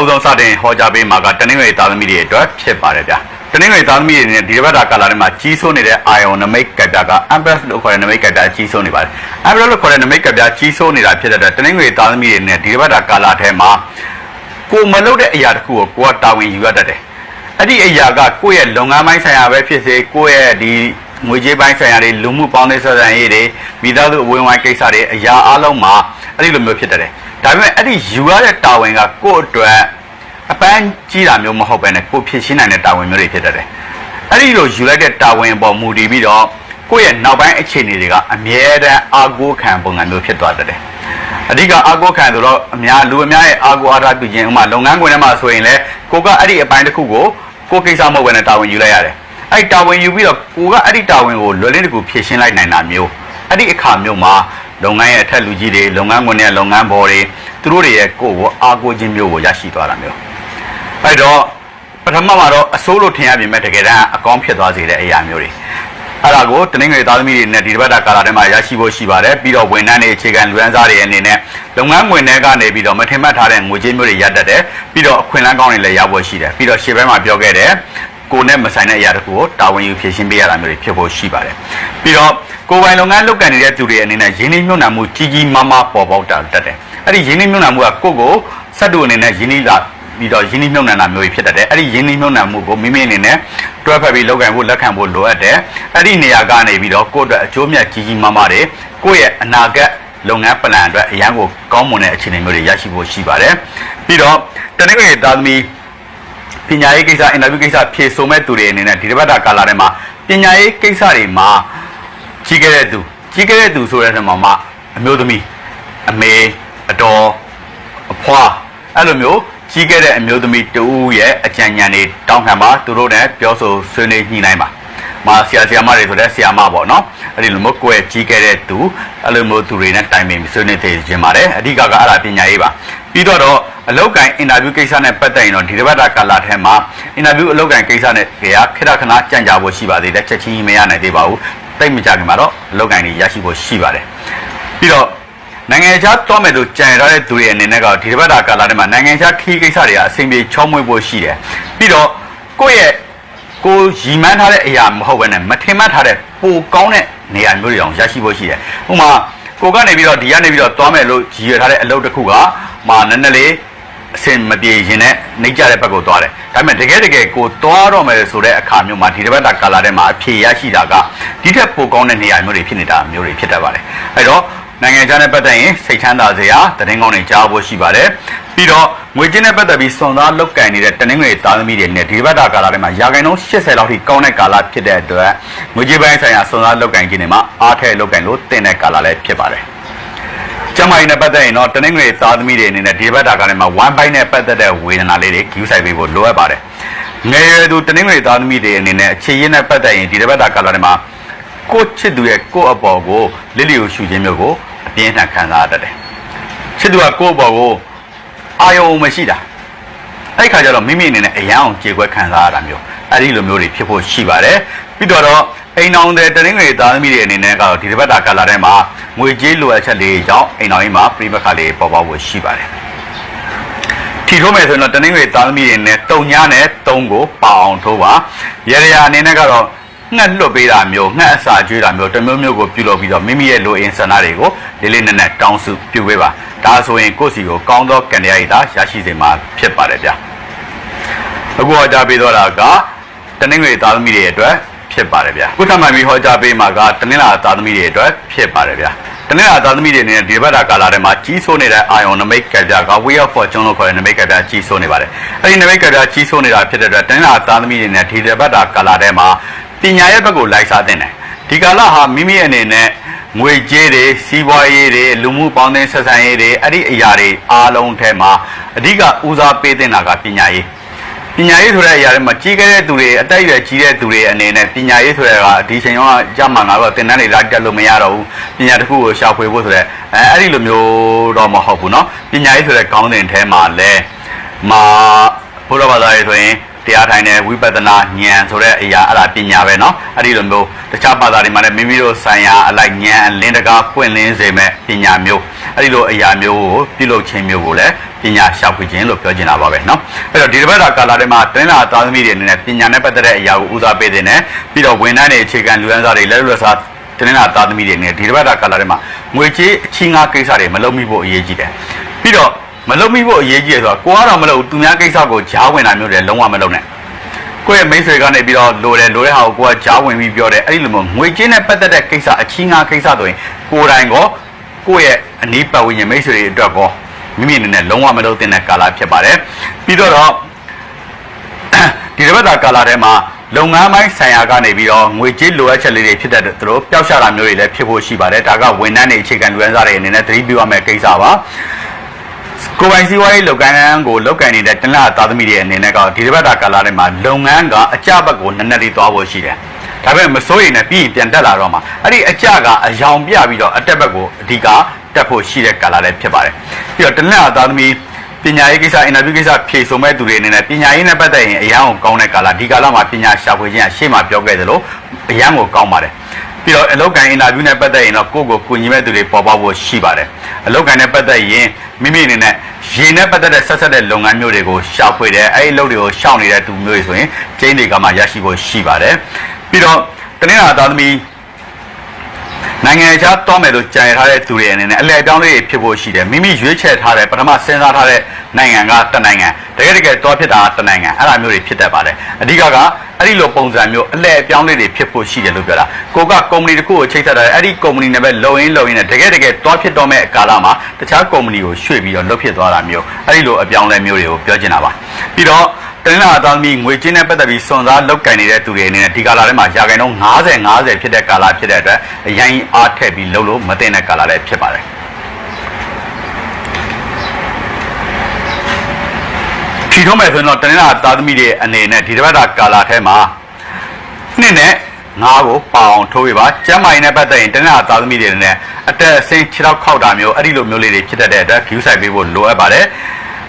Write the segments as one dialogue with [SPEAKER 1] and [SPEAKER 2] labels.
[SPEAKER 1] ဦးဆုံးစတင်ဟောကြားပေးမှာကတနင်္ဂနွေသားသမီးတွေအတွက်ဖြစ်ပါတယ်ဗျာတနင်္ဂနွေသားသမီးတွေနဲ့ဒီတစ်ပတ်တာကာလာထဲမှာကြီးစိုးနေတဲ့ ion နမိတ်ကပ်ပြက ambrose လို့ခေါ်တဲ့နမိတ်ကပ်ပြကြီးစိုးနေပါတယ် ambrose လို့ခေါ်တဲ့နမိတ်ကပ်ပြကြီးစိုးနေတာဖြစ်တဲ့အတွက်တနင်္ဂနွေသားသမီးတွေနဲ့ဒီတစ်ပတ်တာကာလာထဲမှာကိုမလုပ်တဲ့အရာတစ်ခုကိုကိုကတာဝန်ယူရတတ်တယ်အဲ့ဒီအရာကကိုယ့်ရဲ့လုပ်ငန်းပိုင်းဆိုင်ရာပဲဖြစ်စေကိုယ့်ရဲ့ဒီငွေကြေးပိုင်းဆိုင်ရာတွေလူမှုပေါင်းသင်းဆက်ဆံရေးတွေမိသားစုအဝင်းဝိုင်းကိစ္စတွေအရာအလုံးမှာအဲ့ဒီလိုမျိုးဖြစ်တတ်တယ် ဒါပေမဲ့အဲ့ဒီယူရတဲ့တာဝန်ကကိုယ့်အတွက်အပန်းကြီးတာမျိုးမဟုတ်ပဲနဲ့ကိုဖြစ်ရှင်းနိုင်တဲ့တာဝန်မျိုးတွေဖြစ်တတ်တယ်။အဲ့ဒီလိုယူလိုက်တဲ့တာဝန်ပေါ်မူတည်ပြီးတော့ကိုယ့်ရဲ့နောက်ပိုင်းအခြေအနေတွေကအမြဲတမ်းအာကိုခံပုံစံမျိုးဖြစ်သွားတတ်တယ်။အဓိကအာကိုခံဆိုတော့အများလူအများရဲ့အာကိုအားထားပြုခြင်းဥမာလုပ်ငန်းခွင်ထဲမှာဆိုရင်လည်းကိုကအဲ့ဒီအပိုင်းတစ်ခုကိုကိုကိစ္စမဟုတ်ဘဲနဲ့တာဝန်ယူလိုက်ရတယ်။အဲ့ဒီတာဝန်ယူပြီးတော့ကိုကအဲ့ဒီတာဝန်ကိုလွယ်လင်းတစ်ခုဖြည့်ရှင်းလိုက်နိုင်တာမျိုးအဲ့ဒီအခါမျိုးမှာ လုပ်ငန်းရဲ့အထက်လူကြီးတွေလုပ်ငန်းခွင်ရဲ့လုပ်ငန်းဘော်တွေသူတို့တွေရဲ့ကိုယ့်ကိုအာကိုခြင်းမျိုးကိုရရှိသွားတာမျိုးအဲ့တော့ပထမမှာတော့အစိုးလို့ထင်ရပြင်မဲ့တကယ်တမ်းအကောင်းဖြစ်သွားစေတဲ့အရာမျိုးတွေအဲ့ဒါကိုတနင်္ဂနွေသားသမီးတွေနဲ့ဒီတစ်ပတ်တာကာလာထဲမှာရရှိဖို့ရှိပါတယ်ပြီးတော့ဝန်ထမ်းတွေအခြေခံလူရန်စားတွေအနေနဲ့လုပ်ငန်းဝင်တွေကနေပြီးတော့မထင်မှတ်ထားတဲ့ငွေကြေးမျိုးတွေရတတ်တယ်ပြီးတော့အခွင့်အလမ်းကောင်းတွေလည်းရဖို့ရှိတယ်ပြီးတော့ရှေ့ဘက်မှာပြောခဲ့တဲ့ ကိုနဲ့မဆိုင်တဲ့အရာတခုကိုတာဝန်ယူဖြည့်ရှင်းပေးရတာမျိုးတွေဖြစ်ဖို့ရှိပါတယ်ပြီးတော့ကိုယ်ပိုင်လုပ်ငန်းလုပ်ကိုင်နေတဲ့သူတွေအနေနဲ့ရင်းနှီးမြှုပ်နှံမှုကြီးကြီးမားမားပေါ်ပေါက်တာတတ်တယ်အဲ့ဒီရင်းနှီးမြှုပ်နှံမှုကကိုယ့်ကိုစက်တူအနေနဲ့ရင်းနှီးလာပြီးတော့ယင်းနှိမ့်မြုံနှံတာမျိုးဖြစ်တတ်တယ်အဲ့ဒီယင်းနှိမ့်မြုံနှံမှုကိုမိမိအနေနဲ့တွဲဖက်ပြီးလုပ်ကင်ဖို့လက်ခံဖို့လိုအပ်တယ်အဲ့ဒီနေရာကနေပြီးတော့ကိုယ့်အတွက်အကျိုးမြတ်ကြီးကြီးမားမားတွေကိုယ့်ရဲ့အနာဂတ်လုပ်ငန်းပလန်အတွက်အရန်ကိုကောင်းမွန်တဲ့အခြေအနေမျိုးတွေရရှိဖို့ရှိပါတယ်ပြီးတော့တနင်္ဂနွေသားသမီး ပညာရေးကိစ္စအင်တာဗျူးကိစ္စဖြေဆိုမဲ့သူတွေအနေနဲ့ဒီတစ်ပတ်တာကာလာထဲမှာပညာရေးကိစ္စတွေမှာကြီးခဲ့တဲ့သူကြီးခဲ့တဲ့သူဆိုတဲ့နေရာမှာအမျိုးသမီးအမေအတော်အဖွာအဲ့လိုမျိုးကြီးခဲ့တဲ့အမျိုးသမီးတူရဲ့အကြံဉာဏ်တွေတောင်းခံပါသူတို့နဲ့ပြောဆိုဆွေးနွေးညှိနှိုင်းပါမဆရာဆရာမတွေဆိုတဲ့ဆရာမပေါ့နော်အဲ့ဒီလိုမျိုးကိုယ်ကြီးခဲ့တဲ့သူအဲ့လိုမျိုးသူတွေနဲ့တိုင်ပင်ပြီးဆွေးနွေးသေးခြင်းပါတယ်အဓိကကအဲ့ဒါပညာရေးပါပြီးတော့တော့ အလောက်ကန်အင်တာဗျူးကိစ္စနဲ့ပတ်သက်ရင်တော့ဒီတစ်ပတ်တာကာလာထဲမှာအင်တာဗျူးအလောက်ကန်ကိစ္စနဲ့ခေရခဏခဏကြံ့ကြာဖို့ရှိပါသေးတယ်ချက်ချင်းမရနိုင်သေးပါဘူးတိတ်မကြခင်မှာတော့အလောက်ကန်တွေရရှိဖို့ရှိပါတယ်ပြီးတော့နိုင်ငံခြားသွားမယ်လို့ကြံရတဲ့သူတွေအနေနဲ့ကဒီတစ်ပတ်တာကာလထဲမှာနိုင်ငံခြားခီးကိစ္စတွေကအဆင်ပြေချောမွေ့ဖို့ရှိတယ်ပြီးတော့ကိုယ့်ရဲ့ကိုယ်ရီမန်းထားတဲ့အရာမဟုတ်ဘဲနဲ့မထင်မှတ်ထားတဲ့ပိုကောင်းတဲ့နေရာမျိုးတွေအောင်ရရှိဖို့ရှိတယ်ဥပမာကိုကနေပြီးတော့ဒီကနေပြီးတော့သွားမယ်လို့ရည်ရွယ်ထားတဲ့အလုပ်တစ်ခုကမာနည်းနည်းလေး အဆင်မပြေရင်နဲ့နှိမ့်ကြတဲ့ဘက်ကိုသွားတယ်ဒါပေမဲ့တကယ်တကယ်ကိုသွားတော့မယ်ဆိုတဲ့အခါမျိုးမှာဒီတစ်ပတ်တာကာလထဲမှာအဖြေရရှိတာကဒီထက်ပိုကောင်းတဲ့နေရာမျိုးတွေဖြစ်နေတာမျိုးတွေဖြစ်တတ်ပါတယ်အဲတော့နိုင်ငံခြားနဲ့ပတ်သက်ရင်စိတ်ချမ်းသာစရာသတင်းကောင်းတွေကြားဖို့ရှိပါတယ်။ပြီးတော့ငွေကြေးနဲ့ပတ်သက်ပြီးစွန်သားလုတ်ကန်နေတဲ့တနင်္ဂနွေသားသမီးတွေနဲ့ဒီဘက်တာကာလာတွေမှာရာခိုင်နှုန်း80လောက်ထိကောင်းတဲ့ကာလဖြစ်တဲ့အတွက်ငွေကြေးပိုင်းဆိုင်ရာစွန်သားလုတ်ကန်ခြင်းတွေမှာအားထည့်လုတ်ကန်လို့တင်တဲ့ကာလလည်းဖြစ်ပါတယ်။ ကျမကြီးနဲ့ပတ်သက်ရင်တော့တနင်္ဂနွေသားသမီးတွေအနေနဲ့ဒီဘက်တာကားထဲမှာ1 byte နဲ့ပတ်သက်တဲ့ဝေဒနာလေးတွေဂယူးဆိုင်ပေးဖို့လိုအပ်ပါတယ်။ငယ်ရွယ်သူတနင်္ဂနွေသားသမီးတွေအနေနဲ့အခြေရင်းနဲ့ပတ်သက်ရင်ဒီဘက်တာကာလာထဲမှာကိုယ့်ချစ်သူရဲ့ကိုယ့်အပေါ်ကိုလစ်လျူရှူခြင်းမျိုးကိုအပြင်းထန်ခံစားရတတ်တယ်။ချစ်သူကကိုယ့်အပေါ်ကိုအာယုံမရှိတာ။အဲ့ခါကျတော့မိမိအနေနဲ့အယံအောင်ကြေကွဲခံစားရတာမျိုးအဲ့ဒီလိုမျိုးတွေဖြစ်ဖို့ရှိပါတယ်။ပြီးတော့တော့ အိမ်အောင်တဲ့တနင်္ဂနွေသားသမီးတွေအနေနဲ့ကတော့ဒီတစ်ပတ်တာကာလာထဲမှာငွေကြေးလိုအပ်ချက်လေးကြောင့်အိမ်အောင်ကြီးမှာပြိပခါလေးပေါ်ပေါက်ဖို့ရှိပါတယ်။ထီထိုးမယ်ဆိုရင်တော့တနင်္ဂနွေသားသမီးတွေနဲ့တုံညာနဲ့တုံးကိုပါအောင်ထိုးပါ။ရေရအနေနဲ့ကတော့ငှက်လွတ်ပေးတာမျိုးငှက်အစာကျွေးတာမျိုးတစ်မျိုးမျိုးကိုပြုလုပ်ပြီးတော့မိမိရဲ့လိုအင်ဆန္ဒတွေကိုလေးလေးနက်နက်တောင်းစုပြုပေးပါဒါဆိုရင်ကိုယ့်စီကိုကောင်းသောကံတရားရည်သာရရှိစေမှာဖြစ်ပါတယ်ဗျာအခုဟောကြားပေးတော့တာကတနင်္ဂနွေသားသမီးတွေအတွက် ဖြစ်ပါတယ်ဗျာခုထပ်မှန်ပြီးဟောကြားပေးမှာကတနင်္လာသားသမီးတွေအတွက်ဖြစ်ပါတယ်ဗျာတနင်္လာသားသမီးတွေအနေနဲ့ဒီဘက်တာကာလာထဲမှာကြီးစိုးနေတဲ့အာယုံနမိတ်ကပြက way of fortune လို့ခေါ်တဲ့နမိတ်ကပြကြီးစိုးနေပါတယ်အဲဒီနမိတ်ကပြကြီးစိုးနေတာဖြစ်တဲ့အတွက်တနင်္လာသားသမီးတွေနဲ့ဒီဘက်တာကာလာထဲမှာပညာရဲ့ဘက်ကိုလိုက်စားတဲ့တယ်ဒီကာလဟာမိမိအနေနဲ့ငွေကြေးတွေစီးပွားရေးတွေလူမှုပေါင်းသင်းဆက်ဆံရေးတွေအဲ့ဒီအရာတွေအားလုံးထဲမှာအဓိကဦးစားပေးတဲ့တာကပညာရေး ပညာရေးဆိုတဲ့အရာတွေမှာကြီးခဲ့တဲ့သူတွေအသက်အရွယ်ကြီးတဲ့သူတွေအနေနဲ့ပညာရေးဆိုတဲ့ကဒီချိန်ရောကြမှာငါတော့တင်တန်းတွေလိုက်တက်လို့မရတော့ဘူးပညာတစ်ခုကိုရှာဖွေဖို့ဆိုတဲ့အဲအဲ့ဒီလိုမျိုးတော့မဟုတ်ဘူးเนาะပညာရေးဆိုတဲ့ကောင်းတဲ့ထဲမှာလဲမာဘုရားဘာသာရေးဆိုရင် တရားထိုင်တဲ့ဝိပဿနာဉာဏ်ဆိုတဲ့အရာအဲ့ဒါပညာပဲเนาะအဲ့ဒီလိုမျိုးတခြားဘာသာတွေမှာလည်းမိမိတို့ဆိုင်ရာအလိုက်ဉာဏ်အလင်းတကားပွင့်လင်းစေမဲ့ပညာမျိုးအဲ့ဒီလိုအရာမျိုးကိုပြုလုပ်ခြင်းမျိုးကိုလည်းပညာရှာဖွေခြင်းလို့ပြောချင်တာပါပဲเนาะအဲ့တော့ဒီတစ်ပတ်တာကာလတွေမှာတင်းလာသားသမီးတွေအနေနဲ့ပညာနဲ့ပတ်သက်တဲ့အရာကိုဦးစားပေးတဲ့နဲ့ပြီးတော့ဝန်ထမ်းတွေအခြေခံလူရန်စားတွေလက်လွတ်စားတင်းလာသားသမီးတွေအနေနဲ့ဒီတစ်ပတ်တာကာလတွေမှာငွေကြေးအချင်းငါကိစ္စတွေမလုပ်မိဖို့အရေးကြီးတယ်ပြီးတော့ မလုပ်မိဖို့အရေးကြီးရဆိုတာကိုကတော့မလုပ်ဘူးသူများကိစ္စကိုကြားဝင်တာမျိုးတွေလုံးဝမလုပ်နဲ့ကိုယ့်ရဲ့မိတ်ဆွေကနေပြီးတော့လိုတယ်လိုတဲ့ဟာကိုကိုကကြားဝင်ပြီးပြောတယ်အဲ့ဒီလိုမျိုးငွေကြေးနဲ့ပတ်သက်တဲ့ကိစ္စအချင်းငါကိစ္စဆိုရင်ကိုယ်တိုင်ကောကိုယ့်ရဲ့အနီးပတ်ဝန်းကျင်မိတ်ဆွေတွေအတွက်ကောမိမိအနေနဲ့လုံးဝမလုပ်သင့်တဲ့ကာလဖြစ်ပါတယ်ပြီးတော့ဒီတစ်ပတ်တာကာလထဲမှာလုပ်ငန်းပိုင်းဆိုင်ရာကနေပြီးတော့ငွေကြေးလိုအပ်ချက်လေးတွေဖြစ်တဲ့သူတို့ပျောက်ရှာတာမျိုးတွေလည်းဖြစ်ဖို့ရှိပါတယ်ဒါကဝန်ထမ်းတွေအခြေခံလူရန်စားတွေအနေနဲ့သတိပြုရမယ့်ကိစ္စပါ ကိုယ်ပိုင်စီးပွားရေးလုပ်ငန်းကိုလုပ်ကိုင်နေတဲ့တနင်္လာသားသမီးတွေအနေနဲ့ကဒီတစ်ပတ်တာကာလထဲမှာလုပ်ငန်းကအကြဘက်ကိုနည်းနည်းလေးသွားဖို့ရှိတယ်ဒါပေမဲ့မစိုးရိမ်နဲ့ပြီးရင်ပြန်တက်လာတော့မှအဲ့ဒီအကြကအယောင်ပြပြီးတော့အတက်ဘက်ကိုအဓိကတက်ဖို့ရှိတဲ့ကာလလည်းဖြစ်ပါတယ်ပြီးတော့တနင်္လာသားသမီးပညာရေးကိစ္စအင်တာဗျူးကိစ္စဖြေဆိုမဲ့သူတွေအနေနဲ့ပညာရေးနဲ့ပတ်သက်ရင်အရန်ကိုကောင်းတဲ့ကာလဒီကာလမှာပညာရှာဖွေခြင်းအရှေ့မှာပြောခဲ့သလိုအရန်ကိုကောင်းပါတယ်ပြီးတော့အလောက်ကန်အင်တာဗျူးနဲ့ပတ်သက်ရင်တော့ကိုယ့်ကိုကူညီမဲ့သူတွေပေါ်ပေါက်ဖို့ရှိပါတယ်အလောက်ကန်နဲ့ပတ်သက်ရင် မိမိအနေနဲ့ရေနဲ့ပတ်သက်တဲ့ဆက်ဆက်တဲ့လုပ်ငန်းမျိုးတွေကိုရှာဖွေတယ်အဲဒီအလုပ်တွေကိုရှောင်နေတဲ့သူမျိုးတွေဆိုရင်ကျင်းတွေကမှရရှိဖို့ရှိပါတယ်ပြီးတော့တနင်္လာသားသမီးနိုင်ငံခြားတောမယ်လို့ကြံရထားတဲ့သူတွေအနေနဲ့အလဲအပြောင်းလေးတွေဖြစ်ဖို့ရှိတယ်မိမိရွေးချယ်ထားတဲ့ပထမစဉ်းစားထားတဲ့ နိုင်ငံကတစ်နိုင်ငံတကယ်တကယ်တောဖြစ်တာကတစ်နိုင်ငံအဲ့ဒါမျိုးတွေဖြစ်တတ်ပါတယ်အဓိကကအဲ့ဒီလိုပုံစံမျိုးအလဲအပြောင်းလေးတွေဖြစ်ဖို့ရှိတယ်လို့ပြောတာကိုကကုမ္ပဏီတစ်ခုကိုချိတ်ဆက်ထားတယ်အဲ့ဒီကုမ္ပဏီနဲ့ပဲလုံရင်းလုံရင်းနဲ့တကယ်တကယ်တောဖြစ်တော့မဲ့အကာလမှာတခြားကုမ္ပဏီကိုရွှေ့ပြီးတော့လွတ်ဖြစ်သွားတာမျိုးအဲ့ဒီလိုအပြောင်းလဲမျိုးတွေကိုပြောချင်တာပါပြီးတော့တနင်္လာအသားသမီးငွေချင်းနဲ့ပတ်သက်ပြီးစွန်စားလောက်ကင်နေတဲ့သူတွေအနေနဲ့ဒီကာလာထဲမှာရာခိုင်နှုန်း90 90ဖြစ်တဲ့ကာလာဖြစ်တဲ့အတွက်အရင်အားထည့်ပြီးလှုပ်လို့မသိတဲ့ကာလာလည်းဖြစ်ပါတယ် ဖြီထုံးမယ်ဆိုရင်တော့တနင်္လာသားသမီးတွေအနေနဲ့ဒီတစ်ပတ်တာကာလာထဲမှာနှစ်နဲ့ငါးကိုပအောင်ထိုးပြပါကျမ်းမာရင်နဲ့ပတ်သက်ရင်တနင်္လာသားသမီးတွေအနေနဲ့အတက်အဆင်းခြေထောက်ခောက်တာမျိုးအဲ့ဒီလိုမျိုးလေးတွေဖြစ်တတ်တဲ့အတွက် view site ပေးဖို့လိုအပ်ပါတယ်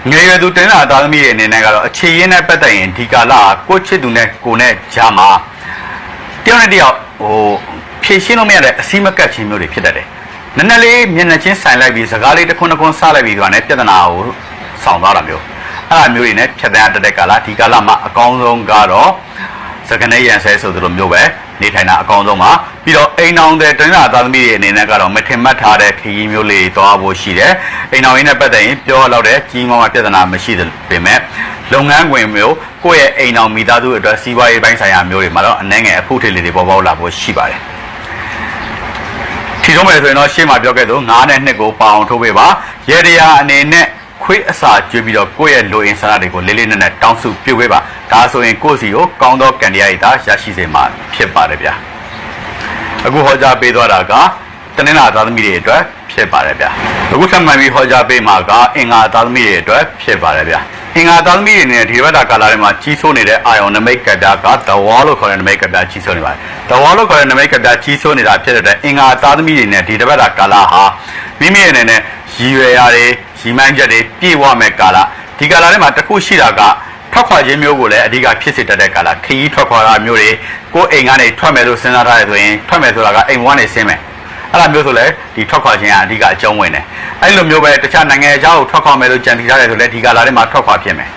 [SPEAKER 1] ငယ်ရွယ်သူတင်းလာသားသမီးတွေအနေနဲ့ကတော့အခြေရင်းနဲ့ပတ်သက်ရင်ဒီကာလကကိုယ့်ချစ်သူနဲ့ကိုယ်နဲ့ဂျာမှာတယောက်နဲ့တယောက်ဟိုဖြည့်ရှင်းလို့မရတဲ့အစီမကတ်ခြင်းမျိုးတွေဖြစ်တတ်တယ်။နည်းနည်းလေးမျက်နှာချင်းဆိုင်လိုက်ပြီးစကားလေးတစ်ခွန်းတစ်ခွန်းစလိုက်ပြီးတော့လည်းပြဿနာကိုဆောင်သွားတာမျိုး အဲ့ဒါမျိုးတွေနဲ့ဖြတ်သန်းရတတ်တဲ့ကာလဒီကာလမှာအကောင်းဆုံးကတော့စကနေရန်ဆဲဆိုသလိုမျိုးပဲနေထိုင်တာအကောင်းဆုံးပါပြီးတော့အိမ်အောင်တဲ့တင်းလာသားသမီးတွေအနေနဲ့ကတော့မထင်မှတ်ထားတဲ့ခရီးမျိုးလေးတွားဖို့ရှိတယ်အိမ်အောင်ရင်းနဲ့ပတ်သက်ရင်ပြောရတော့တဲ့ကြီးမားမားပြဿနာမရှိသလိုပေမဲ့လုပ်ငန်းခွင်မျိုးကိုယ့်ရဲ့အိမ်အောင်မိသားစုအတွက်စီးပွားရေးပိုင်းဆိုင်ရာမျိုးတွေမှာတော့အနှဲငယ်အဖုထေလေးတွေပေါ်ပေါက်လာဖို့ရှိပါတယ်ထီထုံးမယ်ဆိုရင်တော့ရှေ့မှာပြောခဲ့သလို9နဲ့2ကိုပအောင်ထိုးပေးပါရေတရာအနေနဲ့ ခွေးအစာကျွေးပြီးတော့ကိုယ့်ရဲ့လိုအင်ဆန္ဒတွေကိုလေးလေးနက်နက်တောင်းစုပြုပေးပါဒါဆိုရင်ကိုယ့်စီကိုကောင်းသောကံတရားတွေဒါရရှိစေမှာဖြစ်ပါတယ်ဗျာအခုဟောကြားပေးသွားတာကတနင်္လာသားသမီးတွေအတွက်ဖြစ်ပါတယ်ဗျာအခုထပ်မံပြီးဟောကြားပေးမှာကအင်္ဂါသားသမီးတွေအတွက်ဖြစ်ပါတယ်ဗျာအင်္ဂါသားသမီးတွေနဲ့ဒီဘက်တာကာလာတွေမှာကြီးစိုးနေတဲ့အာယုံနမိတ်ကတ္တာကဒဝါလို့ခေါ်တဲ့နမိတ်ကတ္တာကြီးစိုးနေပါတယ်ဒဝါလို့ခေါ်တဲ့နမိတ်ကတ္တာကြီးစိုးနေတာဖြစ်တဲ့အတွက်အင်္ဂါသားသမီးတွေနဲ့ဒီတစ်ပတ်တာကာလာဟာမိမိရဲ့အနေနဲ့ရည်ရွယ်ရာတွေ ရီမိုင်းချက်တွေပြည့်ဝမဲ့ကာလဒီကာလထဲမှာတစ်ခုရှိတာကထွက်ခွာခြင်းမျိုးကိုလည်းအဓိကဖြစ်စေတတ်တဲ့ကာလခရီးထွက်ခွာတာမျိုးတွေကိုယ်အိမ်ကနေထွက်မယ်လို့စဉ်းစားထားတယ်ဆိုရင်ထွက်မယ်ဆိုတာကအိမ်ဝန်းနေဆင်းမယ်အဲ့လိုမျိုးဆိုလဲဒီထွက်ခွာခြင်းကအဓိကအကျုံးဝင်တယ်အဲ့လိုမျိုးပဲတခြားနိုင်ငံခြားကိုထွက်ခွာမယ်လို့ကြံစည်ထားတယ်ဆိုလဲဒီကာလထဲမှာထွက်ခွာဖြစ်မယ်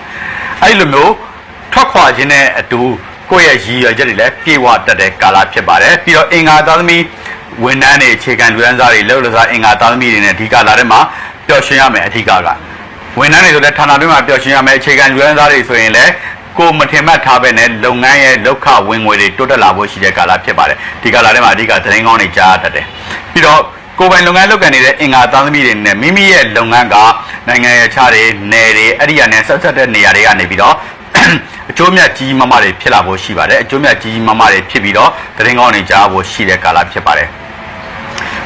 [SPEAKER 1] အဲ့လိုမျိုးထွက်ခွာခြင်းနဲ့အတူကိုယ့်ရဲ့ရည်ရွယ်ချက်တွေလည်းပြေဝတတ်တဲ့ကာလဖြစ်ပါတယ်ပြီးတော့အင်္ဂါသားသမီးဝန်ထမ်းတွေအခြေခံလူရန်စားတွေလောက်လစားအင်္ဂါသားသမီးတွေနဲ့ဒီကာလထဲမှာပျော် ရွှင်ရမယ်အဓိကကဝန်ထမ်းတွေဆိုလည်းဌာနတွင်းမှာပျော်ရွှင်ရမယ်အခြေခံလူရန်စားတွေဆိုရင်လည်းကိုမထင်မှတ်ထားပဲနဲ့လုပ်ငန်းရဲ့လောက်ခဝင်ငွေတွေတိုးတက်လာဖို့ရှိတဲ့ကာလဖြစ်ပါတယ်ဒီကာလထဲမှာအဓိကသတင်းကောင်းတွေကြားရတတ်တယ်ပြီးတော့ကိုယ်ပိုင်လုပ်ငန်းလုပ်ကိုင်နေတဲ့အင်္ဂါသားသမီးတွေနဲ့မိမိရဲ့လုပ်ငန်းကနိုင်ငံရဲ့ခြားတွေနယ်တွေအဲ့ဒီကနေဆက်ဆက်တဲ့နေရာတွေကနေပြီးတော့အကျိုးမြတ်ကြီးမားမားတွေဖြစ်လာဖို့ရှိပါတယ်အကျိုးမြတ်ကြီးမားမားတွေဖြစ်ပြီးတော့သတင်းကောင်းတွေကြားဖို့ရှိတဲ့ကာလဖြစ်ပါတယ်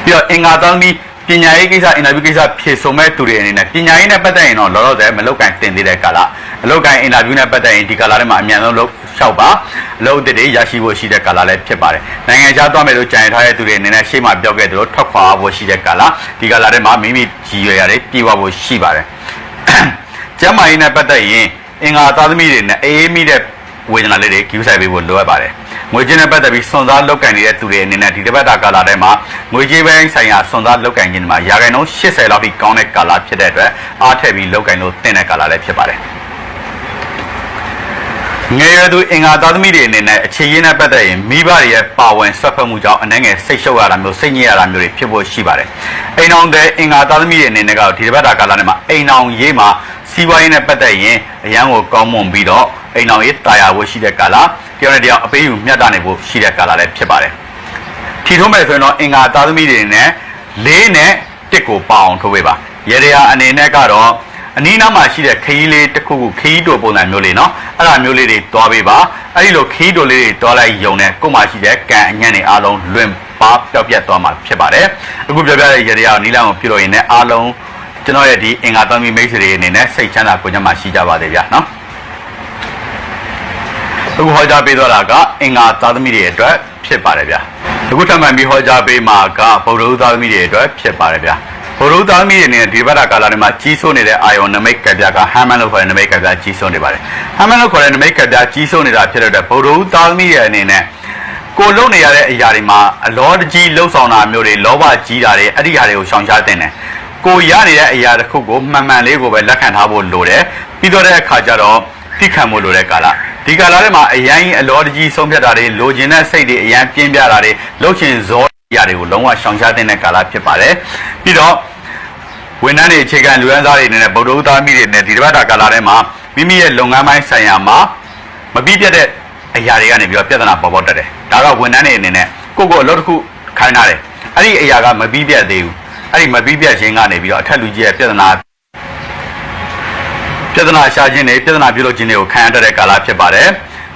[SPEAKER 1] ပြီးတော့အင်္ဂါသားသမီး ပညာရေးကိစ္စအင်တာဗျူးကိစ္စဖြေဆိုမဲ့သူတွေအနေနဲ့ပညာရေးနဲ့ပတ်သက်ရင်တော့လောလောဆယ်မလောက်ကန်တင်သေးတဲ့ကာလအလောက်ကန်အင်တာဗျူးနဲ့ပတ်သက်ရင်ဒီကာလထဲမှာအမြန်ဆုံးလုပ်လျှောက်ပါအလုပ်အသစ်တွေရရှိဖို့ရှိတဲ့ကာလလည်းဖြစ်ပါတယ်နိုင်ငံခြားသွားမယ်လို့ကြံရထားတဲ့သူတွေအနေနဲ့ရှေ့မှာပြောခဲ့သလိုထွက်ခွာဖို့ရှိတဲ့ကာလဒီကာလထဲမှာမိမိရည်ရွယ်ရတယ်ပြေဝဖို့ရှိပါတယ်ကျမ်းမာရေးနဲ့ပတ်သက်ရင်အင်္ဂါသားသမီးတွေနဲ့အေးအေးမိတဲ့ဝေဒနာလေးတွေကူးဆိုင်ပေးဖို့လိုအပ်ပါတယ် ငွေကြေးနဲ့ပတ်သက်ပြီးစွန်စားလောက်ကင်နေတဲ့သူတွေအနေနဲ့ဒီတစ်ပတ်တာကာလထဲမှာငွေကြေးပိုင်းဆိုင်ရာစွန်စားလောက်ကင်ခြင်းတွေမှာရာခိုင်နှုန်း80လောက်ထိကောင်းတဲ့ကာလဖြစ်တဲ့အတွက်အားထည့်ပြီးလောက်ကင်လို့တင်တဲ့ကာလလည်းဖြစ်ပါတယ်ငယ်ရွယ်သူအင်္ဂါသားသမီးတွေအနေနဲ့အခြေရင်းနဲ့ပတ်သက်ရင်မိဘတွေရဲ့ပါဝင်ဆွတ်ဖက်မှုကြောင့်အနှဲငယ်စိတ်ရှုပ်ရတာမျိုးစိတ်ညစ်ရတာမျိုးတွေဖြစ်ဖို့ရှိပါတယ်။အိမ်အောင်တဲ့အင်္ဂါသားသမီးတွေအနေနဲ့ကတော့ဒီတစ်ပတ်တာကာလနဲ့မှာအိမ်အောင်ရေးမှာစီးပွားရေးနဲ့ပတ်သက်ရင်အရန်ကိုကောင်းမွန်ပြီးတော့အိမ်အောင်ရေးတာယာဖို့ရှိတဲ့ကာလ တယောက်နဲ့တယောက်အပေးယူမျှတနိုင်ဖို့ရှိတဲ့ကာလလည်းဖြစ်ပါတယ်ထီထုံးမယ်ဆိုရင်တော့အင်္ဂါသားသမီးတွေနဲ့လေးနဲ့တစ်ကိုပေါအောင်ထိုးပေးပါရေရာအနေနဲ့ကတော့အနီးနားမှာရှိတဲ့ခီးလေးတစ်ခုခုခီးတို့ပုံစံမျိုးလေးနော်အဲ့ဒါမျိုးလေးတွေတွားပေးပါအဲ့ဒီလိုခီးတို့လေးတွေတွားလိုက်ယုံနဲ့ကို့မှာရှိတဲ့ကံအညံ့တွေအားလုံးလွင်ပါပျောက်ပြတ်သွားမှာဖြစ်ပါတယ်အခုပြောပြတဲ့ရေရာနီးလမ်းကိုပြုလုပ်ရင်လည်းအားလုံးကျွန်တော်ရဲ့ဒီအင်္ဂါသမီးမိတ်ဆွေတွေအနေနဲ့စိတ်ချမ်းသာကိုကြမှာရှိကြပါသေးဗျာနော် အခုဟောကြားပေးသွားတာကအင်္ဂါသားသမီးတွေအတွက်ဖြစ်ပါတယ်ဗျာအခုထပ်မံပြီးဟောကြားပေးမှာကဗုဒ္ဓဦးသားသမီးတွေအတွက်ဖြစ်ပါတယ်ဗျာဘုရုသားသမီးတွေနဲ့ဒီဘက်တာကာလာတွေမှာကြီးစိုးနေတဲ့အာယုံနမိတ်ကပြကဟမ်မန်လို့ခေါ်တဲ့နမိတ်ကပြကြီးစိုးနေပါတယ်ဟမ်မန်လို့ခေါ်တဲ့နမိတ်ကပြကြီးစိုးနေတာဖြစ်တဲ့အတွက်ဘုရုသားသမီးရဲ့အနေနဲ့ကိုလုံနေရတဲ့အရာတွေမှာအလောတကြီးလှုပ်ဆောင်တာမျိုးတွေလောဘကြီးတာတွေအဲ့ဒီအရာတွေကိုရှောင်ရှားတင်တယ်ကိုရနေတဲ့အရာတစ်ခုကိုမှန်မှန်လေးကိုပဲလက်ခံထားဖို့လိုတယ်ပြီးတော့တဲ့အခါကျတော့သိခံဖို့လိုတဲ့ကာလ ဒီကာလထဲမှာအရင်အလောတကြီးဆုံးဖြတ်တာတွေလိုချင်တဲ့စိတ်တွေအရင်ပြင်းပြတာတွေလှုပ်ရှင်ဇောအရာတွေကိုလုံးဝရှောင်ရှားတဲ့ကာလဖြစ်ပါတယ်ပြီးတော့ဝန်ထမ်းတွေအခြေခံလူရန်သားတွေအနေနဲ့ဗုဒ္ဓဦးသားမိတွေနဲ့ဒီတစ်ပတ်တာကာလထဲမှာမိမိရဲ့လုပ်ငန်းပိုင်းဆိုင်ရာမှာမပြီးပြတ်တဲ့အရာတွေကနေပြီးတော့ပြဿနာပေါ်ပေါက်တတ်တယ်ဒါကဝန်ထမ်းတွေအနေနဲ့ကိုယ့်ကိုယ်အလုပ်တစ်ခုခိုင်းထားတယ်အဲ့ဒီအရာကမပြီးပြတ်သေးဘူးအဲ့ဒီမပြီးပြတ်ခြင်းကနေပြီးတော့အထက်လူကြီးရဲ့ပြဿနာ ပြဿနာရှာခြင်းတွေပြဿနာပြုလုပ်ခြင်းတွေကိုခံရတတ်တဲ့ကာလဖြစ်ပါတယ်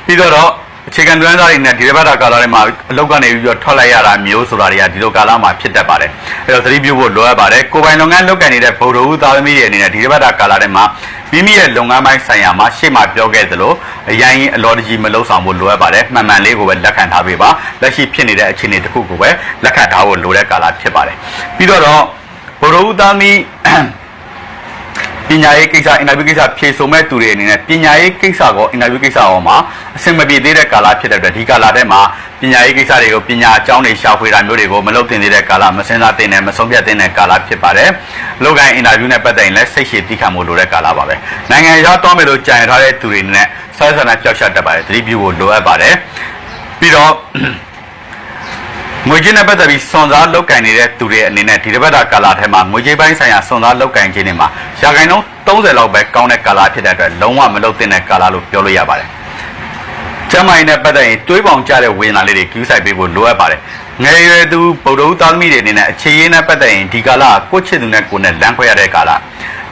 [SPEAKER 1] ပြီးတော့အခြေခံတွန်းစားတွေနဲ့ဒီတစ်ပတ်တာကာလတွေမှာအလုပ်ကနေပြီးတော့ထွက်လိုက်ရတာမျိုးဆိုတာတွေကဒီလိုကာလမှာဖြစ်တတ်ပါတယ်အဲတော့သတိပြုဖို့လိုအပ်ပါတယ်ကိုယ်ပိုင်လုပ်ငန်းလုပ်ကိုင်နေတဲ့ဗုဒ္ဓဦးသားသမီးတွေအနေနဲ့ဒီတစ်ပတ်တာကာလတွေမှာမိမိရဲ့လုပ်ငန်းပိုင်းဆိုင်ရာမှာရှေ့မှာပြောခဲ့သလိုအရင်ရင်အလောတကြီးမလုပ်ဆောင်ဖို့လိုအပ်ပါတယ်မှန်မှန်လေးကိုပဲလက်ခံထားပေးပါလက်ရှိဖြစ်နေတဲ့အခြေအနေတစ်ခုကိုပဲလက်ခံထားဖို့လိုတဲ့ကာလဖြစ်ပါတယ်ပြီးတော့ဗုဒ္ဓဦးသားသမီး ပညာရေးကိစ္စအင်တာဗျူးကိစ္စဖြေဆိုမဲ့သူတွေအနေနဲ့ပညာရေးကိစ္စကောအင်တာဗျူးကိစ္စရောမှာအဆင်မပြေသေးတဲ့ကာလဖြစ်တဲ့အတွက်ဒီကာလထဲမှာပညာရေးကိစ္စတွေကိုပညာအကြောင်းတွေရှာဖွေတာမျိုးတွေကိုမလုပ်သင့်သေးတဲ့ကာလမစင်စားသင့်တဲ့မဆုံးဖြတ်သင့်တဲ့ကာလဖြစ်ပါတယ်။လောကိုင်းအင်တာဗျူးနဲ့ပတ်သက်ရင်လည်းစိတ်ရှည်သိခံမှုလိုတဲ့ကာလပါပဲ။နိုင်ငံခြားသွားမယ်လို့ကြံရထားတဲ့သူတွေနဲ့ဆွဲဆန္ဒကြောက်ရွံ့တတ်ပါတယ်။သတိပြုဖို့လိုအပ်ပါတယ်။ပြီးတော့ ငွေကြေးနဲ့ပတ်သက်ပြီးစွန်စားလောက်ကင်နေတဲ့သူတွေအနေနဲ့ဒီတစ်ပတ်တာကာလထဲမှာငွေကြေးပိုင်းဆိုင်ရာစွန်စားလောက်ကင်ခြင်းတွေမှာရာခိုင်နှုန်း30လောက်ပဲကောင်းတဲ့ကာလဖြစ်တဲ့အတွက်လုံးဝမလုပ်သင့်တဲ့ကာလလို့ပြောလို့ရပါတယ်။ကျမ်းမာရေးနဲ့ပတ်သက်ရင်တွေးပေါင်ကြတဲ့ဝေဒနာလေးတွေကူးဆိုင်ပေးဖို့လိုအပ်ပါတယ်။ငယ်ရွယ်သူဗုဒ္ဓဦးသားသမီးတွေအနေနဲ့အခြေရင်းနဲ့ပတ်သက်ရင်ဒီကာလကိုယ့်ချစ်သူနဲ့ကိုယ်နဲ့လမ်းခွဲရတဲ့ကာလ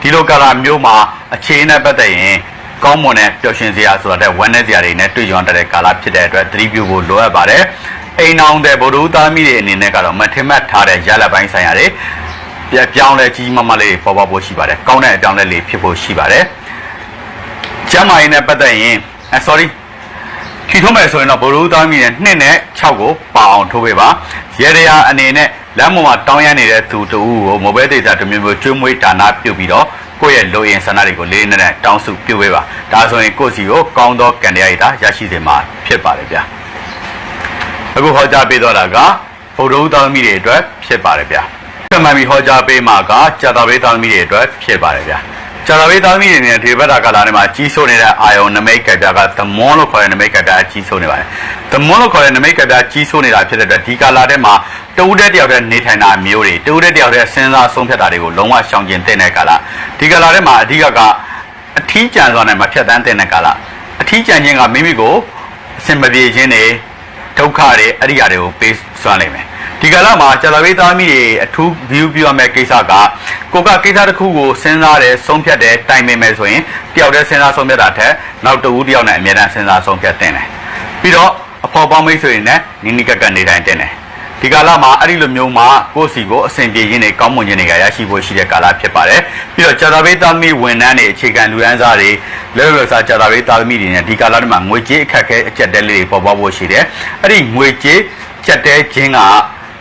[SPEAKER 1] ဒီလိုကာလမျိုးမှာအခြေရင်းနဲ့ပတ်သက်ရင်ကောင်းမွန်တဲ့ပျော်ရွှင်စရာဆိုတာတဲ့ဝမ်းနည်းစရာတွေနဲ့တွေ့ကြုံတဲ့ကာလဖြစ်တဲ့အတွက်သတိပြုဖို့လိုအပ်ပါတယ်။ အိမ်အောင်တဲ့ဗုဒ္ဓဦးသားမိတွေအနေနဲ့ကတော့မထင်မှတ်ထားတဲ့ရလပိုင်းဆိုင်ရာတွေပြပြောင်းလဲကြီးမမလေးပေါ်ပေါ်ဖို့ရှိပါတယ်ကောင်းတဲ့အကြောင်းလဲလေးဖြစ်ဖို့ရှိပါတယ်ကျမ်းမာရေးနဲ့ပတ်သက်ရင်အဲ sorry ခီထုံးမယ်ဆိုရင်တော့ဗုဒ္ဓဦးသားမိနဲ့2နဲ့6ကိုပါအောင်ထိုးပေးပါရေရရာအနေနဲ့လမ်းပေါ်မှာတောင်းရနေတဲ့သူတူကိုမိုဘိုင်းဒေတာတစ်မျိုးမျိုးကျွေးမွေးဒါနာပြုတ်ပြီးတော့ကိုယ့်ရဲ့လိုအင်ဆန္ဒတွေကိုလေးနဲ့တောင်းစုပြုတ်ပေးပါဒါဆိုရင်ကိုယ့်စီကိုကောင်းသောကံတရားရတာရရှိစေမှာဖြစ်ပါတယ်ဗျာ အခုဟောကြားပေးတော့တာကဗုဒ္ဓဦးသားသမီးတွေအတွက်ဖြစ်ပါတယ်ဗျာ။ပြန်မှန်ပြီးဟောကြားပေးမှာကကြာတာပေးသားသမီးတွေအတွက်ဖြစ်ပါတယ်ဗျာ။ကြာတာပေးသားသမီးတွေနဲ့ဒီဘက်တာကလာထဲမှာကြီးစိုးနေတဲ့အာယုံနမိတ်ကပြကသမွန်လို့ခေါ်တဲ့နမိတ်ကပြကြီးစိုးနေပါတယ်။သမွန်လို့ခေါ်တဲ့နမိတ်ကပြကြီးစိုးနေတာဖြစ်တဲ့အတွက်ဒီကာလာထဲမှာတဦးတဲ့တယောက်တည်းနေထိုင်တာမျိုးတွေတဦးတဲ့တယောက်တည်းစဉ်းစားဆုံးဖြတ်တာတွေကိုလုံးဝရှောင်ကျဉ်တဲ့ကာလာဒီကာလာထဲမှာအဓိကကအထီးကျန်စွာနဲ့မဖြတ်တန်းတဲ့ကာလာအထီးကျန်ခြင်းကမိမိကိုအစင်မပြေခြင်းတွေ ဒုက္ခတွေအဲ့ဒီအရာတွေကိုပေးစွမ်းနိုင်မယ်ဒီကလာမှာကြာလာပေးသားမိတွေအထူး view ပြရမယ့်ကိစ္စကကိုကကိစ္စတစ်ခုကိုစဉ်းစားတယ်ဆုံးဖြတ်တယ်တိုင်ပင်မယ်ဆိုရင်တယောက်တည်းစဉ်းစားဆုံးဖြတ်တာထက်နောက်တစ်ဦးတစ်ယောက်နဲ့အမြဲတမ်းစဉ်းစားဆုံးဖြတ်တင်တယ်ပြီးတော့အဖော်ပေါင်းမိတ်ဆွေတွေနဲ့နိနိကက်ကက်နေတိုင်းတင်တယ် ဒီကာလမှာအဲ့ဒီလိုမျိုးမှာကိုယ့်စီကိုအစဉ်ပြေရင်းတွေကောင်းမွန်ခြင်းတွေကရရှိဖို့ရှိတဲ့ကာလဖြစ်ပါတယ်ပြီးတော့ကြာတာပေးသားမိဝန်ထမ်းတွေအခြေခံလူရန်စားတွေလဲလဲစားကြာတာပေးသားမိတွေနဲ့ဒီကာလတွေမှာငွေကြေးအခက်အခဲအကျက်တဲလေးတွေပေါ်ပေါက်ဖို့ရှိတယ်အဲ့ဒီငွေကြေးကျက်တဲခြင်းက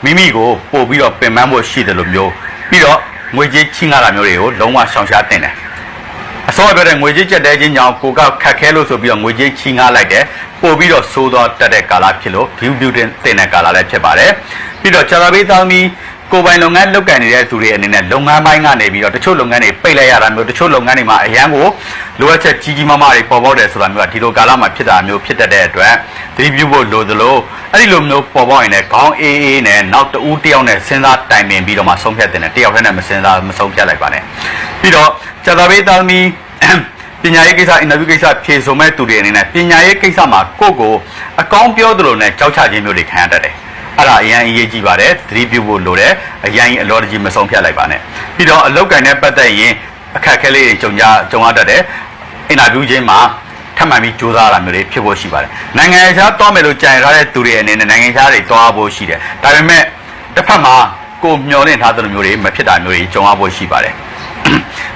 [SPEAKER 1] မိမိကိုပို့ပြီးတော့ပင်ပန်းဖို့ရှိတယ်လို့မျိုးပြီးတော့ငွေကြေးချင်းကားတာမျိုးတွေကိုလုံးဝရှောင်ရှားတင်တယ်အစောပြောတဲ့ငွေကြေးကြက်တဲချင်းကြောင့်ကိုကခက်ခဲလို့ဆိုပြီးတော့ငွေကြေးချီးငှားလိုက်တယ် ပို့ပြီးတော့စိုးသောတက်တဲ့ကာလဖြစ်လို့ view view တင်တဲ့ကာလလည်းဖြစ်ပါတယ်ပြီးတော့ကြာသာပေးသားသမီးကိုယ်ပိုင်လုပ်ငန်းလုပ်ကိုင်နေတဲ့သူတွေအနေနဲ့လုပ်ငန်းပိုင်းကနေပြီးတော့တချို့လုပ်ငန်းတွေပိတ်လိုက်ရတာမျိုးတချို့လုပ်ငန်းတွေမှာအရန်ကိုလိုအပ်ချက်ကြီးကြီးမားမားတွေပေါ်ပေါက်တယ်ဆိုတာမျိုးကဒီလိုကာလမှာဖြစ်တာမျိုးဖြစ်တတ်တဲ့အတွက်သတိပြုဖို့လိုသလိုအဲ့ဒီလိုမျိုးပေါ်ပေါက်ရင်လည်းခေါင်းအေးအေးနဲ့နောက်တူးတယောက်နဲ့စဉ်းစားတိုင်ပင်ပြီးတော့မှဆုံးဖြတ်တင်တယ်တယောက်တည်းနဲ့မစဉ်းစားမဆုံးဖြတ်လိုက်ပါနဲ့ပြီးတော့ကြာသာပေးသားသမီးပ ညာရေးကိစ္စအင်တာဗျူးကိစ္စဖြေဆိုမဲ့သူတွေအနေနဲ့ပညာရေးကိစ္စမှာကိုယ့်ကိုအကောင်းပြောသလိုနဲ့ကြောက်ချခြင်းမျိုးတွေခံရတတ်တယ်။အဲ့ဒါအရင်အရေးကြီးပါတယ်သတိပြုဖို့လိုတယ်အရင်အလောတကြီးမဆုံးဖြတ်လိုက်ပါနဲ့။ပြီးတော့အလောက်ကန်နဲ့ပတ်သက်ရင်အခက်အခဲလေးတွေကြုံကြကြုံရတတ်တယ်။အင်တာဗျူးချင်းမှာထပ်မံပြီးစူးစမ်းရတာမျိုးတွေဖြစ်ဖို့ရှိပါတယ်။နိုင်ငံခြားသွားမယ်လို့ကြံထားတဲ့သူတွေအနေနဲ့နိုင်ငံခြားတွေသွားဖို့ရှိတယ်။ဒါပေမဲ့တစ်ဖက်မှာကိုမျောလင့်ထားတဲ့မျိုးတွေမဖြစ်တာမျိုးတွေကြုံရဖို့ရှိပါတယ်။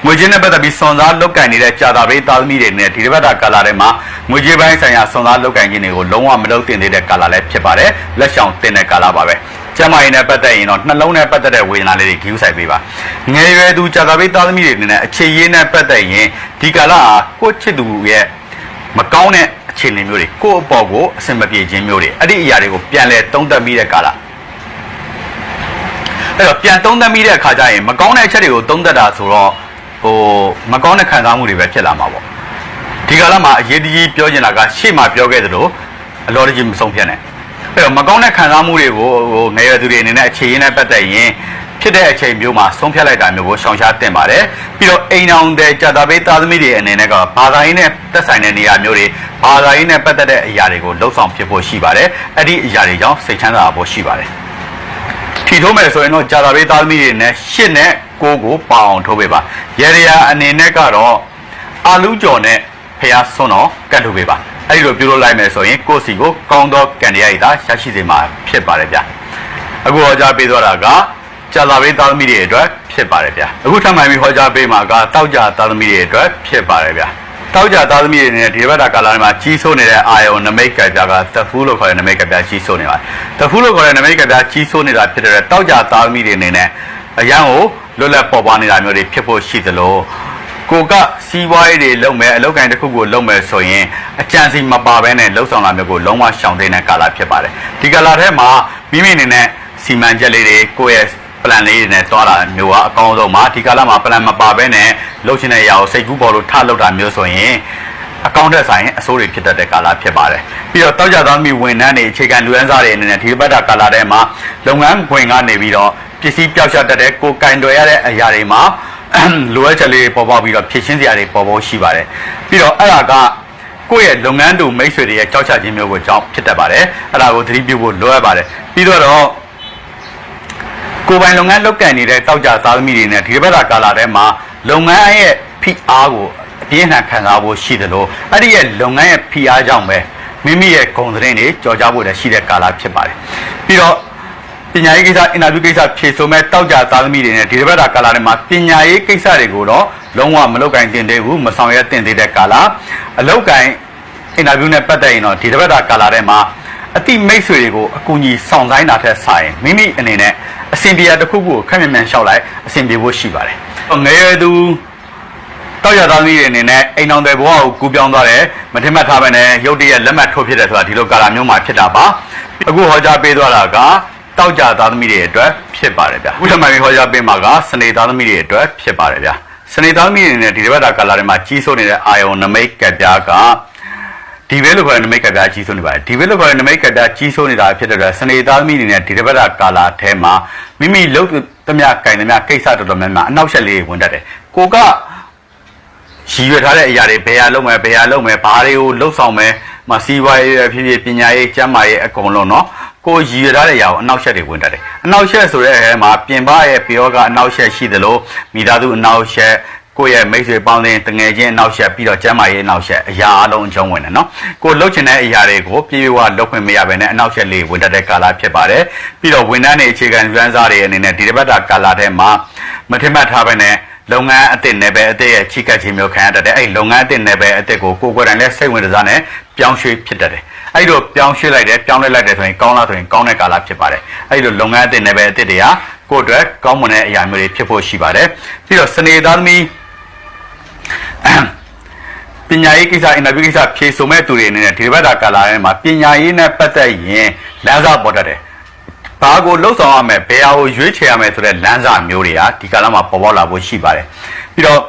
[SPEAKER 1] ငွေကြေးနဲ့ပတ်သက်ပြီးစွန်စားလုတ်ကင်နေတဲ့ကြာတာပေးသားသမီးတွေနဲ့ဒီတစ်ပတ်တာကာလာထဲမှာငွေကြေးပိုင်းဆိုင်ရာစွန်စားလုတ်ကင်ခြင်းတွေကိုလုံးဝမလုပ်တင်သေးတဲ့ကာလာလည်းဖြစ်ပါတယ်လက်ဆောင်တင်တဲ့ကာလာပါပဲကျမကြီးနဲ့ပတ်သက်ရင်တော့နှလုံးနဲ့ပတ်သက်တဲ့ဝေဒနာလေးတွေဂရုစိုက်ပေးပါငယ်ရွယ်သူကြာတာပေးသားသမီးတွေအနေနဲ့အခြေရေးနဲ့ပတ်သက်ရင်ဒီကာလာဟာကိုယ့်ချစ်သူရဲ့မကောင်းတဲ့အခြေအနေမျိုးတွေကိုယ့်အပေါ်ကိုအဆင်မပြေခြင်းမျိုးတွေအဲ့ဒီအရာတွေကိုပြန်လဲသုံးသပ်ပြီးတဲ့ကာလာအဲ့တော့ပြန်သုံးသပ်မိတဲ့အခါကျရင်မကောင်းတဲ့အချက်တွေကိုသုံးသပ်တာဆိုတော့ ဟိုမကောင်းတဲ့ခံစားမှုတွေပဲဖြစ်လာမှာပေါ့ဒီကာလမှာအရေးတကြီးပြောချင်တာကရှေ့မှာပြောခဲ့သလိုအလောတကြီးမဆုံးဖြတ်နဲ့အဲ့တော့မကောင်းတဲ့ခံစားမှုတွေကိုဟိုငယ်ရွယ်သူတွေအနေနဲ့အခြေရင်းနဲ့ပတ်သက်ရင်ဖြစ်တဲ့အချိန်မျိုးမှာဆုံးဖြတ်လိုက်တာမျိုးကိုရှောင်ရှားတင်ပါတယ်ပြီးတော့အိမ်အောင်တဲ့ကြာတာပေးသားသမီးတွေအနေနဲ့ကဘာသာရေးနဲ့သက်ဆိုင်တဲ့နေရာမျိုးတွေဘာသာရေးနဲ့ပတ်သက်တဲ့အရာတွေကိုလှုပ်ဆောင်ဖြစ်ဖို့ရှိပါတယ်အဲ့ဒီအရာတွေကြောင့်စိတ်ချမ်းသာဖို့ရှိပါတယ်ထီထိုးမယ်ဆိုရင်တော့ဂျာတာဘေးသားသမီးတွေနဲ့ရှစ်နဲ့ ကိုကိုပအောင်ထိုးပေးပါရေရယာအနေနဲ့ကတော့အာလူကျော်နဲ့ဖျားစွန်းတော့ကတ်ထုတ်ပေးပါအဲ့ဒီလိုပြုလုပ်လိုက်မယ်ဆိုရင်ကိုယ့်စီကိုကောင်းသောကံတရားရည်သာရရှိစေမှာဖြစ်ပါတယ်ဗျအခုဟောကြားပေးသွားတာကဂျာတာဘေးသားသမီးတွေအတွက်ဖြစ်ပါတယ်ဗျအခုထပ်မံပြီးဟောကြားပေးမှာကတောက်ကြသားသမီးတွေအတွက်ဖြစ်ပါတယ်ဗျတောက်ကြသားသမီးတွေနဲ့ဒီဘက်တာကာလာမှာကြီးစိုးနေတဲ့အာယုံနမိတ်ကပြကတဖူးလို့ခေါ်တဲ့နမိတ်ကပြကြီးစိုးနေပါတယ်တဖူးလို့ခေါ်တဲ့နမိတ်ကပြကြီးစိုးနေတာဖြစ်တဲ့တောက်ကြသားသမီးတွေအနေနဲ့အရန်ကို လွတ်လပ်ပေါ်ပွားနေတာမျိုးတွေဖြစ်ဖို့ရှိသလိုကိုကစီးပွားရေးတွေလုပ်မယ်အလုပ်ကိုင်တစ်ခုကိုလုပ်မယ်ဆိုရင်အကြံစီမပါဘဲနဲ့လှုပ်ဆောင်လာမျိုးကိုလုံးဝရှောင်သိတဲ့ကာလဖြစ်ပါတယ်ဒီကာလထဲမှာမိမိအနေနဲ့စီမံချက်လေးတွေကိုယ့်ရဲ့ plan လေးတွေနဲ့တွားတာမျိုးကအကောင်းဆုံးပါဒီကာလမှာ plan မပါဘဲနဲ့လှုပ်ရှင်တဲ့အရာကိုစိတ်ကူးပေါ်လို့ထလှုပ်တာမျိုးဆိုရင်အကောင့်တက်ဆိုင်အစိုးတွေဖြစ်တတ်တဲ့ကာလဖြစ်ပါတယ်ပြီးတော့တောက်ကြသားမိဝန်ထမ်းတွေအခြေခံလူရန်စားတွေအနေနဲ့ဒီဘက်တာကာလထဲမှာလုပ်ငန်းခွင်ကနေပြီးတော့ ပစ္စည်းပျောက်ရှားတတ်တဲ့ကိုယ်ကင်တွယ်ရတဲ့အရာတွေမှာလိုအပ်ချက်လေးတွေပေါ်ပေါက်ပြီးတော့ဖြည့်ရှင်းစရာတွေပေါ်ပေါက်ရှိပါတယ်ပြီးတော့အဲ့ဒါကကိုယ့်ရဲ့လုပ်ငန်းတူမိတ်ဆွေတွေရဲ့ကြောက်ချခြင်းမျိုးကိုကြောင့်ဖြစ်တတ်ပါတယ်အဲ့ဒါကိုသတိပြုဖို့လိုအပ်ပါတယ်ပြီးတော့ကိုယ်ပိုင်လုပ်ငန်းလုပ်ကိုင်နေတဲ့တောက်ကြသားသမီးတွေနဲ့ဒီဘက်တာကာလာထဲမှာလုပ်ငန်းရဲ့ဖိအားကိုအပြင်းထန်ခံစားဖို့ရှိတယ်လို့အဲ့ဒီရဲ့လုပ်ငန်းရဲ့ဖိအားကြောင့်ပဲမိမိရဲ့ဂုဏ်သတင်းတွေကြော်ကြားဖို့လည်းရှိတဲ့ကာလဖြစ်ပါတယ်ပြီးတော့ ပညာရေးကိစ္စအင်တာဗျူးကိစ္စဖြေဆိုမဲ့တောက်ကြသားသမီးတွေနဲ့ဒီဘက်တာကာလာထဲမှာပညာရေးကိစ္စတွေကိုတော့လုံးဝမလုပ်ကိုင်တင်သေးဘူးမဆောင်ရွက်တင်သေးတဲ့ကာလအလုပ်ကိုင်အင်တာဗျူးနဲ့ပတ်သက်ရင်တော့ဒီဘက်တာကာလာထဲမှာအတိမိတ်ဆွေတွေကိုအကူအညီဆောင်ဆိုင်တာထက်ဆိုင်မိမိအနေနဲ့အစဉ်ပြေတစ်ခုခုကိုခက်မြန်မြန်လျှောက်လိုက်အစဉ်ပြေဖို့ရှိပါတယ်။ငယ်ရွယ်သူတောက်ရသားသမီးတွေအနေနဲ့အိမ်အောင်တဲ့ဘဝကိုကူးပြောင်းသွားတယ်မထင်မှတ်ထားပဲနဲ့ရုတ်တရက်လက်မှတ်ထိုးဖြစ်တယ်ဆိုတာဒီလိုကာလမျိုးမှာဖြစ်တာပါ။အခုဟောကြားပေးသွားတာက တောက်ကြသားသမီးတွေအတွက်ဖြစ်ပါတယ်ဗျာ။အခုထပ်မံပြီးဟောကြားပေးမှာကစနေသားသမီးတွေအတွက်ဖြစ်ပါတယ်ဗျာ။စနေသားသမီးတွေအနေနဲ့ဒီတစ်ပတ်တာကာလတွေမှာကြီးစိုးနေတဲ့အာယုံနမိတ်ကပ်ပြားက ဒီဘဲလို့ခေါ်တဲ့နမိတ်ကပြားကြီးစိုးနေပါတယ်ဒီဘဲလို့ခေါ်တဲ့နမိတ်ကပြားကြီးစိုးနေတာဖြစ်တဲ့အတွက်စနေသားသမီးတွေနဲ့ဒီတစ်ပတ်တာကာလာထဲမှာမိမိလုပ်သမျှကင်သမျှကိစ္စတော်တော်များများအနောက်ရှက်လေးဝင်တတ်တယ်ကိုကရည်ရွယ်ထားတဲ့အရာတွေဘယ်ဟာလုပ်မယ်ဘယ်ဟာလုပ်မယ်ဘာတွေကိုလှုပ်ဆောင်မယ်မစီးပွားရေးဖြစ်ဖြစ်ပညာရေးကျန်းမာရေးအကုန်လုံးเนาะ ကိုရည်ရွယ်ထားတဲ့အရာကိုအနောက်ရှက်တွေဝင်တတ်တယ်အနောက်ရှက်ဆိုတဲ့အဲမှာပြင်ပရဲ့ပြောကအနောက်ရှက်ရှိသလိုမိသားစုအနောက်ရှက်ကိုယ့်ရဲ့မိတ်ဆွေပေါင်းတဲ့တငယ်ချင်းအနောက်ရှက်ပြီးတော့ကျမ်းမာရေးအနောက်ရှက်အရာအလုံးအကျုံးဝင်တယ်နော်ကိုလှုပ်ချင်တဲ့အရာတွေကိုပြေပြေဝလှုပ်ခွင့်မရဘဲနဲ့အနောက်ရှက်လေးဝင်တတ်တဲ့ကာလဖြစ်ပါတယ်ပြီးတော့ဝန်ထမ်းတွေအခြေခံလူရန်စားတွေအနေနဲ့ဒီတစ်ပတ်တာကာလထဲမှာမထင်မှတ်ထားဘဲနဲ့လုပ်ငန်းအသစ်နယ်ပယ်အသစ်ရဲ့ချိကတ်ခြင်းမျိုးခံရတတ်တယ်အဲ့ဒီလုပ်ငန်းအသစ်နယ်ပယ်အသစ်ကိုကိုယ်ကိုယ်တိုင်လည်းစိတ်ဝင်စားနဲ့ပြောင်းရွှေ့ဖြစ်တတ်တယ် အဲ့ဒီလိုပြောင်းရွှေ့လိုက်တယ်ပြောင်းလဲလိုက်တယ်ဆိုရင်ကောင်းလားဆိုရင်ကောင်းတဲ့ကာလဖြစ်ပါတယ်အဲ့ဒီလိုလုပ်ငန်းအသစ်နယ်ပယ်အသစ်တွေဟာကိုယ့်အတွက်ကောင်းမွန်တဲ့အရာမျိုးတွေဖြစ်ဖို့ရှိပါတယ်ပြီးတော့စနေသားသမီးပညာရေးကိစ္စအင်တာဗျူးကိစ္စဖြေဆိုမဲ့သူတွေအနေနဲ့ဒီဘက်တာကာလာထဲမှာပညာရေးနဲ့ပတ်သက်ရင်လမ်းစာပေါ်တတ်တယ်။ဘာကိုလှုပ်ဆောင်ရမယ်ဘယ်ဟာကိုရွေးချယ်ရမယ်ဆိုတဲ့လမ်းစာမျိုးတွေဟာဒီကာလမှာပေါ်ပေါက်လာဖို့ရှိပါတယ်။ပြီးတော့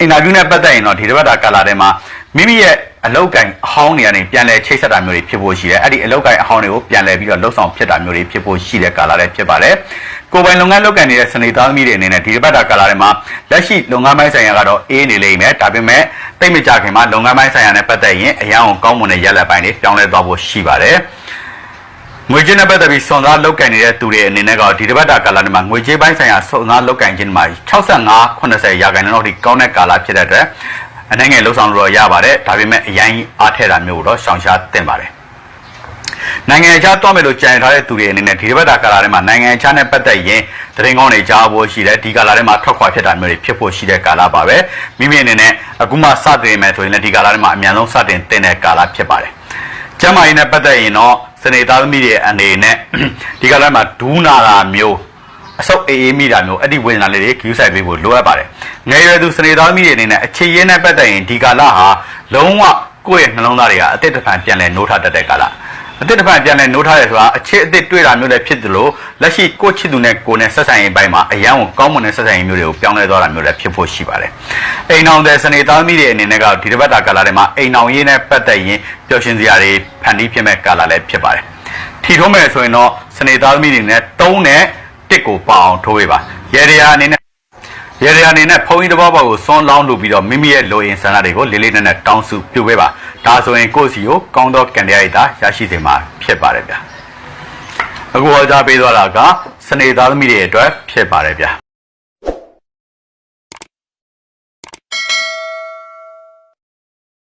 [SPEAKER 1] အင်တာဗျူးနဲ့ပတ်သက်ရင်တော့ဒီဘက်တာကာလာထဲမှာမိမိရဲ့ အလောက်ကန်အဟောင်းတွေကနေပြန်လဲချိတ်ဆက်တာမျိုးတွေဖြစ်ဖို့ရှိတယ်။အဲ့ဒီအလောက်ကန်အဟောင်းတွေကိုပြန်လဲပြီးတော့လှုပ်ဆောင်ဖြစ်တာမျိုးတွေဖြစ်ဖို့ရှိတဲ့ကာလာလည်းဖြစ်ပါတယ်။ကိုယ်ပိုင်လုပ်ငန်းလုပ်ကန်နေတဲ့စနေသားသမီးတွေအနေနဲ့ဒီဘက်တာကာလာထဲမှာလက်ရှိလုပ်ငန်းပိုင်းဆိုင်ရာကတော့အေးနေလိမ့်မယ်။ဒါပေမဲ့တိတ်မကြခင်မှာလုပ်ငန်းပိုင်းဆိုင်ရာနဲ့ပတ်သက်ရင်အရန်အောင်ကောင်းမွန်တဲ့ရက်လက်ပိုင်းတွေပြောင်းလဲသွားဖို့ရှိပါတယ်။ငွေကြေးနဲ့ပတ်သက်ပြီးစွန်သားလောက်ကန်နေတဲ့သူတွေအနေနဲ့ကဒီတစ်ပတ်တာကာလတွေမှာငွေကြေးပိုင်းဆိုင်ရာစွန်သားလောက်ကန်ခြင်းမှာ65 80ရာခိုင်နှုန်းလောက်ထိကောင်းတဲ့ကာလဖြစ်တဲ့အတွက် အနိုင်ငယ်လှုပ်ဆောင်လို့ရပါတယ်ဒါပေမဲ့အရင်အားထည့်တာမျိုးတော့ရှောင်ရှားသင့်ပါတယ်နိုင်ငံခြားတွားမယ်လို့ကြံထားတဲ့သူတွေအနေနဲ့ဒီတစ်ပတ်တာကာလတွေမှာနိုင်ငံခြားနဲ့ပတ်သက်ရင်တရင်ကောင်းတွေကြားဖို့ရှိတယ်ဒီကာလတွေမှာထွက်ခွာဖြစ်တာမျိုးတွေဖြစ်ဖို့ရှိတဲ့ကာလပါပဲမိမိအနေနဲ့အခုမှစတင်မယ်ဆိုရင်လည်းဒီကာလတွေမှာအမြန်ဆုံးစတင်တင်တဲ့ကာလဖြစ်ပါတယ်ကျမ်းမာရေးနဲ့ပတ်သက်ရင်တော့စနေသားသမီးတွေအနေနဲ့ဒီကာလမှာဒူးနာတာမျိုး အဆုပ်အေးအေးမိတာမျိုးအဲ့ဒီဝေဒနာလေးတွေ queue ဆိုင်ပေးဖို့လိုအပ်ပါတယ်။ငယ်ရွယ်သူစနေသားသမီးတွေအနေနဲ့အခြေရင်းနဲ့ပတ်သက်ရင်ဒီကာလဟာလုံးဝကိုယ့်ရဲ့နှလုံးသားတွေကအသက်တစ်ဖန်ပြန်လဲနိုးထတတ်တဲ့ကာလအသက်တစ်ဖန်ပြန်လဲနိုးထရဲဆိုတာအခြေအသက်တွေ့တာမျိုးလည်းဖြစ်သလိုလက်ရှိကိုယ့်ချစ်သူနဲ့ကိုယ်နဲ့ဆက်ဆံရေးပိုင်းမှာအရန်ကိုကောင်းမွန်တဲ့ဆက်ဆံရေးမျိုးတွေကိုပြောင်းလဲသွားတာမျိုးလည်းဖြစ်ဖို့ရှိပါတယ်။အိမ်အောင်တဲ့စနေသားသမီးတွေအနေနဲ့ကဒီတစ်ပတ်တာကာလတွေမှာအိမ်အောင်ရေးနဲ့ပတ်သက်ရင်ပျော်ရွှင်စရာတွေဖန်တီးဖြစ်မဲ့ကာလလည်းဖြစ်ပါတယ်။ထီထုံးမယ်ဆိုရင်တော့စနေသားသမီးတွေနဲ့တုံးနဲ့ တစ်ကိုပအောင်ထိုးပေးပါရေရရာအနေနဲ့ရေရရာအနေနဲ့ဖုံးကြီးတစ်ပေါက်ပေါက်ကိုစွန်းလောင်းလုပ်ပြီးတော့မိမိရဲ့လိုအင်ဆန္ဒတွေကိုလေးလေးနက်နက်တောင်းစုပြုပေးပါဒါဆိုရင်ကိုယ့်စီကိုကောင်းသောကံတရားရည်သာရရှိစေမှာဖြစ်ပါတယ်ဗျာအခုဟောကြားပေးသွားတာကစနေသားသမီးတွေအတွက်ဖြစ်ပါတယ်ဗျာ